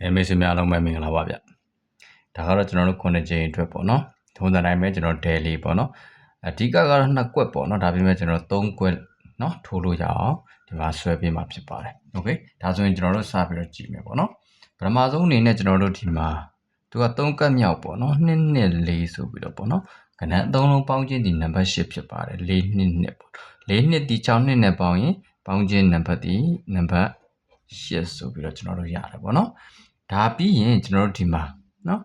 အဲမိတ်ဆွေများအားလုံးပဲမင်္ဂလာပါဗျဒါကတော့ကျွန်တော်တို့ခုနှစ်ကြိမ်အတွက်ပေါ့နော်ထုံးစံတိုင်းပဲကျွန်တော် daily ပေါ့နော်အဓိကကတော့နှစ်ကွက်ပေါ့နော်ဒါပေမဲ့ကျွန်တော်သုံးကွက်နော်ထိုးလို့ရအောင်ဒီမှာဆွဲပေးမှာဖြစ်ပါတယ်โอเคဒါဆိုရင်ကျွန်တော်တို့စပြီးတော့ကြည့်မယ်ပေါ့နော်ပထမဆုံးအနေနဲ့ကျွန်တော်တို့ဒီမှာသူကသုံးကက်မြောက်ပေါ့နော်2နှစ်4ဆိုပြီးတော့ပေါ့နော်ကဏ္ဍအသုံးလုံးပေါင်းခြင်းဒီနံပါတ်8ဖြစ်ပါတယ်4နှစ်နှစ်ပေါ့4နှစ်ဒီ6နှစ်နဲ့ပေါင်းရင်ပေါင်းခြင်းနံပါတ်ဒီနံပါတ်8ဆိုပြီးတော့ကျွန်တော်တို့ရတယ်ပေါ့နော် ဒါပြီးရင်ကျွန်တော်တို့ဒီမှာနော်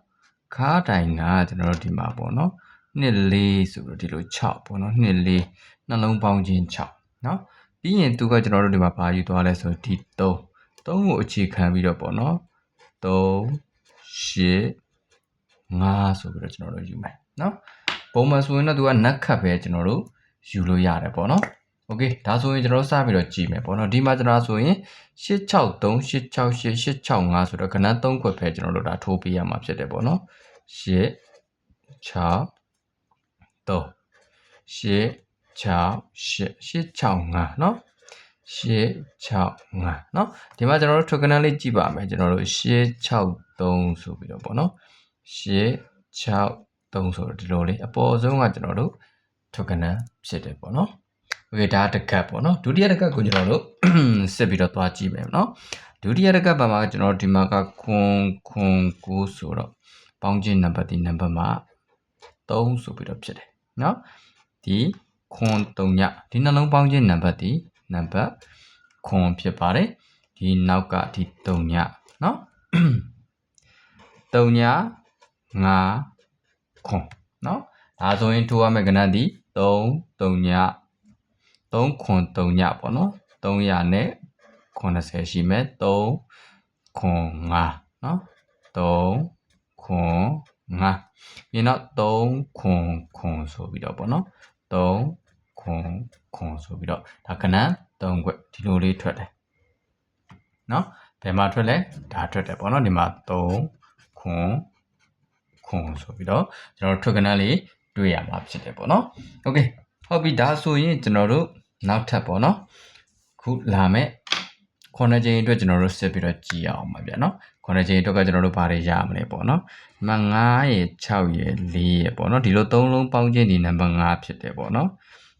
ခါတိုင်ကကျွန်တော်တို့ဒီမှာပေါ့နော်နှစ်4ဆိုပြီးတော့ဒီလို6ပေါ့နော်နှစ်4နှလုံးပေါင်းခြင်း6နော်ပြီးရင်သူကကျွန်တော်တို့ဒီမှာပါယူသွားလဲဆိုဒီ3 3ကိုအခြေခံပြီးတော့ပေါ့နော်3 8 5ဆိုပြီးတော့ကျွန်တော်တို့ယူမယ်နော်ပုံမှန်ဆိုရင်တော့သူကနက်ခတ်ပဲကျွန်တော်တို့ယူလို့ရတယ်ပေါ့နော် โอเคဒါဆိုရင်ကျွန်တော်စပြီးတော့ကြည့်မယ်ပေါ့နော်ဒီမှာကျွန်တော်ဆိုရင်863 868 865ဆိုတော့ခဏ3ခွက်ပဲကျွန်တော်တို့ဒါထိုးပေးရမှာဖြစ်တယ်ပေါ့နော်8 6 3 8 6 8 865เนาะ865เนาะဒီမှာကျွန်တော်တို့ token လေးကြည့်ပါမယ်ကျွန်တော်တို့863ဆိုပြီးတော့ပေါ့နော်863ဆိုတော့ဒီလိုလေးအပေါ်ဆုံးကကျွန်တော်တို့ token ဖြစ်တယ်ပေါ့နော်โอเ okay ဒါတကတ်ပေါ့နော်ဒုတိယတကတ်ကိုကျွန်တော်တို့စစ်ပြီးတော့သွားကြည့်မယ်နော်ဒုတိယတကတ်ပါမှာကျွန်တော်ဒီမှာကခွန်ခွန်ကိုဆိုတော့ပေါင်းခြင်းနံပါတ်ဒီနံပါတ်မှာ3ဆိုပြီးတော့ဖြစ်တယ်နော်ဒီခွန်3ညဒီနှလုံးပေါင်းခြင်းနံပါတ်ဒီနံပါတ်ခွန်ဖြစ်ပါတယ်ဒီနောက်ကဒီ3ညနော်3ည5ခွန်နော်ဒါဆိုရင်ထိုးရမယ့်ကဏ္ဍဒီ3 3ည 3ခွန်3ညပေါ့နော်300နဲ့80ရှိမယ်3ခွန်5เนาะ3ခွန်5ပြီးတော့3ခွန်ခွန်ဆိုပြီးတော့ပေါ့နော်3ခွန်ခွန်ဆိုပြီးတော့ဒါကဏ္ဍ3ခွက်ဒီလိုလေးထွက်တယ်เนาะဘယ်မှာထွက်လဲဒါထွက်တယ်ပေါ့နော်ဒီမှာ3ခွန်ခွန်ဆိုပြီးတော့ကျွန်တော်တို့ထွက်ကဏ္ဍလေးတွေ့ရမှာဖြစ်တယ်ပေါ့နော်โอเคဟုတ်ပြီဒါဆိုရင်ကျွန်တော်တို့ နောက်ထပ်ပေါ့နော်ခုလာမဲ့ခုနှစ်ချိန်အတွက်ကျွန်တော်တို့စစ်ပြီးတော့ကြည့်အောင်ပါဗျာနော်ခုနှစ်ချိန်အတွက်ကကျွန်တော်တို့ဘာတွေရမလဲပေါ့နော်ဒီမှာ9ရယ်6ရယ်4ရယ်ပေါ့နော်ဒီလိုသုံးလုံးပေါင်းခြင်းဒီနံပါတ်5ဖြစ်တယ်ပေါ့နော်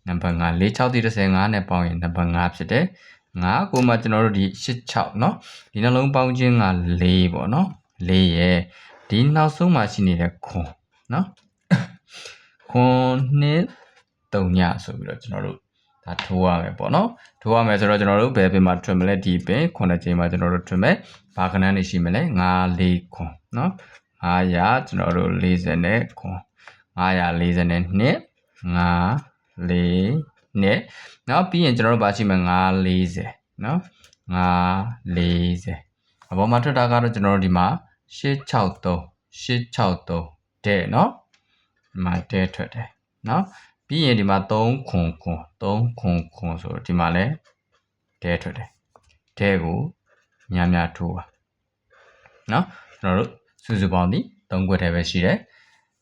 နံပါတ်5 4 6တိ35နဲ့ပေါင်းရင်နံပါတ်5ဖြစ်တယ်9ကိုမှကျွန်တော်တို့ဒီ86เนาะဒီနှလုံးပေါင်းခြင်းက4ပေါ့เนาะ4ရယ်ဒီနောက်ဆုံးမှာရှိနေတဲ့ခွန်เนาะခွန်နှစ်3ညဆိုပြီးတော့ကျွန်တော်တို့ ဒါထိုးရမယ်ပေါ့နော်ထိုးရမယ်ဆိုတော့ကျွန်တော်တို့ဘယ်ပင်မှာထွင်မလဲဒီပင်ခုနှစ်ချိန်မှာကျွန်တော်တို့ထွင်မယ်ဘာခဏနေရှိမလဲ9 4ခွန်နော်900ကျွန်တော်တို့40နဲ့ခွန်940နဲ့နှစ်9 4နဲ့နောက်ပြီးရင်ကျွန်တော်တို့ဘာရှိမလဲ940နော်940အပေါ်မှာထွက်တာကတော့ကျွန်တော်တို့ဒီမှာ863 863တဲ့နော်ဒီမှာတဲ့ထွက်တယ်နော် ပြီးရင်ဒီမှာ3ခွန်ခွန်3ခွန်ခွန်ဆိုတော့ဒီမှာလဲဒဲထွက်တယ်ဒဲကိုများများထိုးပါနော်ကျွန်တော်တို့စုစုပေါင်းဒီ3ခွက်တည်းပဲရှိတယ်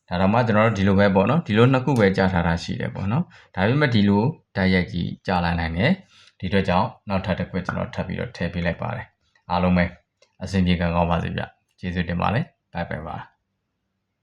ဒါတော့မှကျွန်တော်တို့ဒီလိုပဲပေါ့နော်ဒီလိုနှစ်ခုပဲကြာထားတာရှိတယ်ပေါ့နော်ဒါပေမဲ့ဒီလိုဓာတ်ရိုက်ကြီးကြာလာနိုင်တယ်ဒီအတွက်ကြောင့်နောက်ထပ်တစ်ခွက်ကျွန်တော်ထပ်ပြီးတော့ထည့်ပေးလိုက်ပါတယ်အားလုံးပဲအဆင်ပြေကံကောင်းပါစေဗျကျေးဇူးတင်ပါတယ်ဘိုင်ဘိုင်ပါ